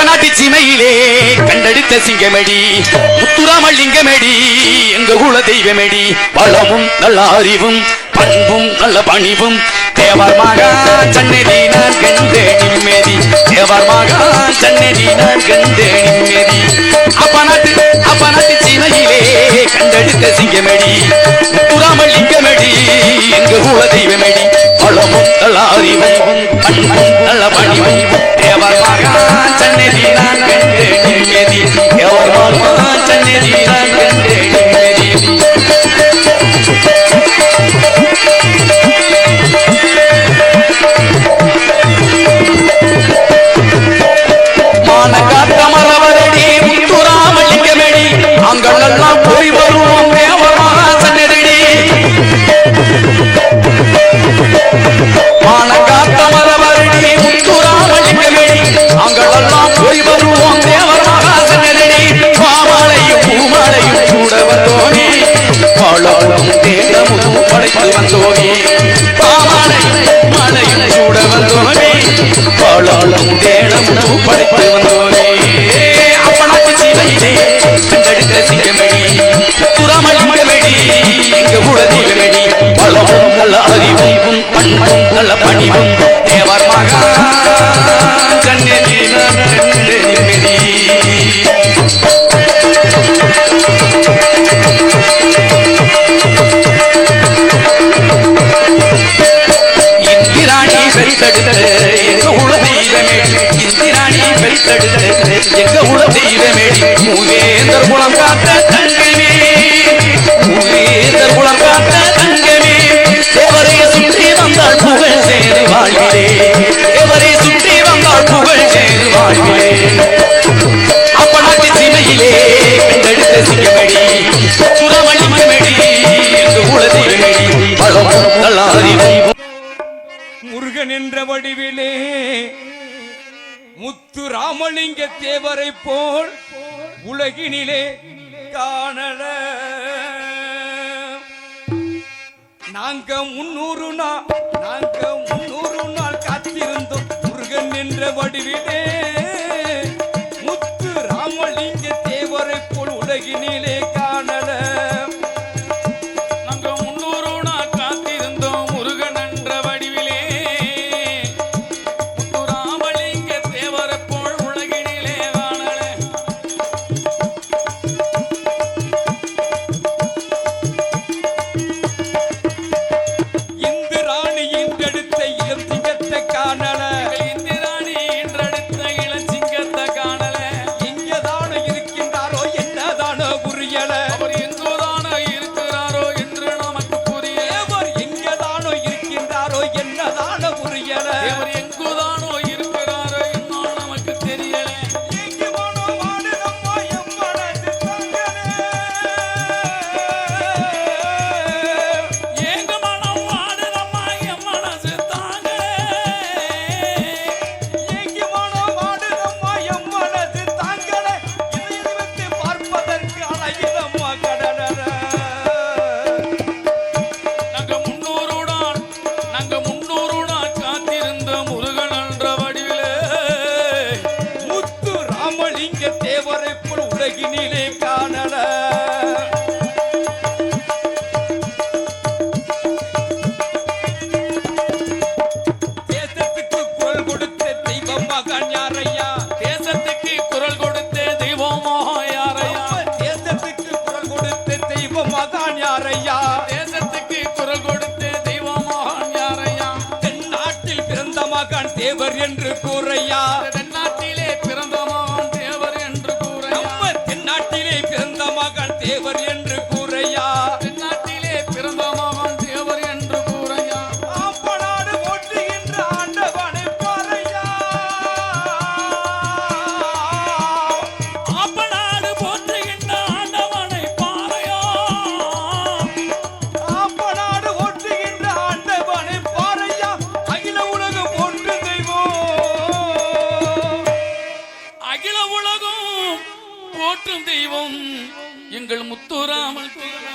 அப்பநாட்டு சீமையிலே கண்டெடுத்த சிங்கமடி முத்துராமலிங்கமடி எங்க குல தெய்வமடி பலமும் நல்ல அறிவும் பண்பும் நல்ல பணிவும். தேவர் மகா சன்னதி நான் கண்டே நிம்மதி தேவர் மகா சன்னதி நான் கண்டே நிம்மதி அப்பநாட்டு அப்பநாட்டு சீமையிலே கண்டெடுத்த சிங்கமடி முத்துராமலிங்கமடி எங்க குல தெய்வமடி பலமும் நல்ல அறிவும் பண்பும் நல்ல பணிவும். படைத்து வந்தோனே மலையில் மலையும் கூட வந்தோனே பாலும் தேகமும் படைத்து வந்தோனே அப்பனாச்சி சீதையிலே கண்டெடுத்த சிங்கமடி. துராமலிங்கமடி எங்க உலகிலமடி பலமும் நல்ல அறிவும் பண்பும் நல்ல பணிவும். தேவர் மகா இந்திராணி எங்க உல தெய்வமே. இந்திராணி பெருத்தெடுத்த எங்க உல தெய்வமே. மூவேந்தர் குளம் காத்த தங்கமே மூவேந்தர் குளம் காத்த வடிவிலே முத்து ராமலிங்க தேவரை போல் உலகினிலே காணல. நாங்க முன்னூறு நாள் நாங்க முன்னூறு நாள் காத்திருந்தோம் முருகன் என்ற வடிவிலே. முத்து தேவரை போல் உலகினிலே காணல. தேசத்துக்கு குரல் கொடுத்த தெய்வம் மகன் யாரையா? தேசத்துக்கு குரல் கொடுத்த தெய்வமோ யாரையா? தேசத்துக்கு குரல் கொடுத்த தெய்வம் மகன் யாரையா? தேசத்துக்கு குரல் கொடுத்த தெய்வமோ யாரையா? தென்னாட்டில் பிறந்த தேவர் என்று கூறையா? தெய்வம் எங்கள் முத்துராமல் தெய்வம்